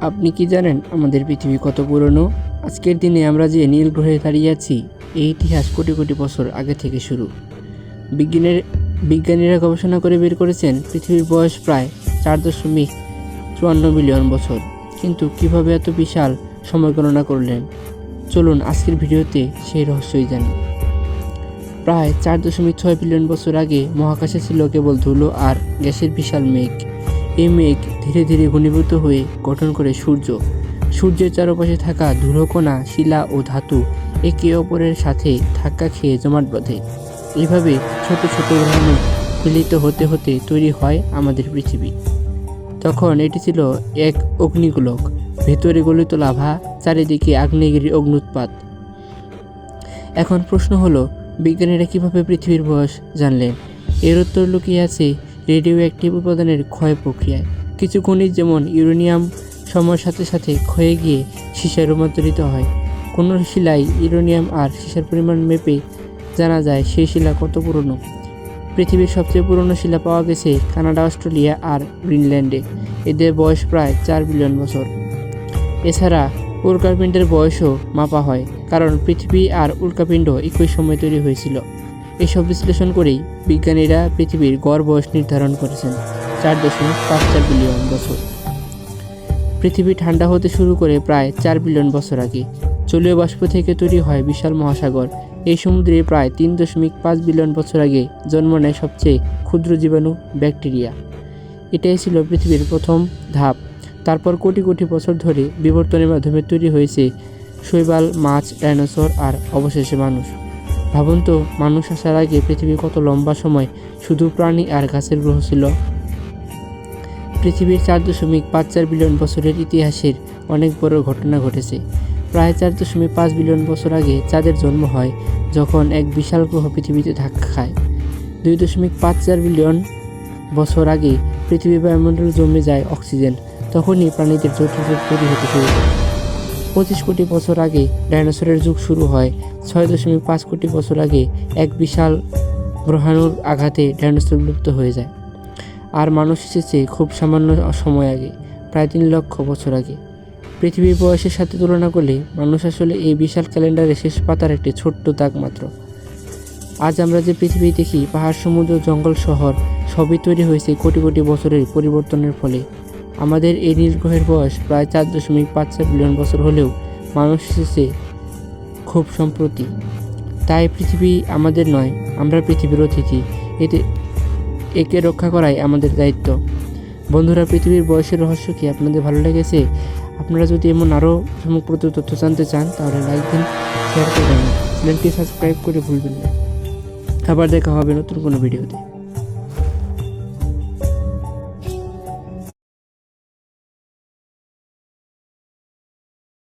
আপনি কি জানেন আমাদের পৃথিবী কত পুরনো? আজকের দিনে আমরা যে নীল গ্রহে দাঁড়িয়ে আছি এই ইতিহাস কোটি কোটি বছর আগে থেকে শুরু। বিজ্ঞানের বিজ্ঞানীরা গবেষণা করে বের করেছেন পৃথিবীর বয়স প্রায় চার দশমিক চুয়ান্ন মিলিয়ন বছর। কিন্তু কীভাবে এত বিশাল সময় গণনা করলেন? চলুন আজকের ভিডিওতে সেই রহস্যই জানি। প্রায় চার দশমিক ছয় বিলিয়ন বছর আগে মহাকাশে ছিল কেবল ধুলো আর গ্যাসের বিশাল মেঘ। এই মেঘ ধীরে ধীরে ঘনীভূত হয়ে গঠন করে সূর্য। সূর্যের চারপাশে থাকা ধুলোকণা শিলা ও ধাতু একে অপরের সাথে ধাক্কা খেয়ে জমাট বাঁধে। এভাবে ছোট ছোট গ্রহাণু মিলিত হতে হতে তৈরি হয় আমাদের পৃথিবী। তখন এটি ছিল এক অগ্নিগোলক। ভেতরে গলিত লাভা, চারিদিকে আগ্নেয়গিরি অগ্নুৎপাত এখন প্রশ্ন হলো, বিজ্ঞানীরা কীভাবে পৃথিবীর বয়স জানলেন? এর উত্তর লুকিয়ে আছে রেডিও অ্যাক্টিভ উপাদানের ক্ষয় প্রক্রিয়ায়। কিছু খনিজ যেমন ইউরেনিয়াম সময়ের সাথে সাথে ক্ষয়ে গিয়ে সীসায় রূপান্তরিত হয়। কোনো শিলায় ইউরেনিয়াম আর সীসার পরিমাণ মেপে জানা যায় সেই শিলা কত পুরনো। পৃথিবীর সবচেয়ে পুরনো শিলা পাওয়া গেছে কানাডা, অস্ট্রেলিয়া আর গ্রিনল্যান্ডে। এদের বয়স প্রায় চার বিলিয়ন বছর। এছাড়া উল্কাপিণ্ডের বয়সও মাপা হয়, কারণ পৃথিবী আর উল্কাপিণ্ড একই সময় তৈরি হয়েছিল। এসব বিশ্লেষণ করেই বিজ্ঞানীরা পৃথিবীর গড় বয়স নির্ধারণ করেছেন চার দশমিক পাঁচ চার বিলিয়ন বছর। পৃথিবী ঠান্ডা হতে শুরু করে প্রায় চার বিলিয়ন বছর আগে জলীয় বাষ্প থেকে তৈরি হয় বিশাল মহাসাগর। এই সমুদ্রে প্রায় তিন দশমিক পাঁচ বিলিয়ন বছর আগে জন্ম নেয় সবচেয়ে ক্ষুদ্র জীবাণু ব্যাকটেরিয়া। এটাই ছিল পৃথিবীর প্রথম ধাপ। তারপর কোটি কোটি বছর ধরে বিবর্তনের মাধ্যমে তৈরি হয়েছে শৈবাল, মাছ, ডাইনোসর আর অবশেষে মানুষ। ভাবুন তো, মানুষ আসার আগে পৃথিবী কত লম্বা সময় শুধু প্রাণী আর গাছের গ্রহ ছিল। পৃথিবীর চার দশমিক পাঁচ চার বিলিয়ন বছরের ইতিহাসের অনেক বড় ঘটনা ঘটেছে। প্রায় চার দশমিক পাঁচ বিলিয়ন বছর আগে চাঁদের জন্ম হয়, যখন এক বিশাল গ্রহ পৃথিবীতে ধাক্কা খায়। দুই দশমিক পাঁচ চার বিলিয়ন বছর আগে পৃথিবী বায়ুমণ্ডল জমে যায় অক্সিজেন, তখনই প্রাণীদের জটিল তৈরি হতে শুরু করে। পঁচিশ কোটি বছর আগে ডাইনোসরের যুগ শুরু হয়। ছয় দশমিক পাঁচ কোটি বছর আগে এক বিশাল গ্রহাণুর আঘাতে ডাইনোসর বিলুপ্ত হয়ে যায়। আর মানুষ এসেছে খুব সামান্য সময় আগে, প্রায় তিন লক্ষ বছর আগে। পৃথিবীর বয়সের সাথে তুলনা করলে মানুষ আসলে এই বিশাল ক্যালেন্ডারের শেষ পাতার একটি ছোট্ট দাগ মাত্র। আজ আমরা যে পৃথিবী দেখি, পাহাড়, সমুদ্র, জঙ্গল, শহর, সবই তৈরি হয়েছে কোটি কোটি বছরের পরিবর্তনের ফলে। আমাদের এই নীল গ্রহের বয়স প্রায় চার দশমিক পাঁচ চার বিলিয়ন বছর হলেও মানুষ এসেছে খুব সম্প্রতি। তাই পৃথিবী আমাদের নয়, আমরা পৃথিবীর অতিথি। এতে, একে রক্ষা করাই আমাদের দায়িত্ব। বন্ধুরা, পৃথিবীর বয়সের রহস্য কি আপনাদের ভালো লেগেছে? আপনারা যদি এমন আরও চমকপ্রদ তথ্য জানতে চান, তাহলে লাইক দিন শেয়ার করবেন চ্যানেলটি সাবস্ক্রাইব করে ভুলবেন না। আবার দেখা হবে নতুন কোনো ভিডিওতে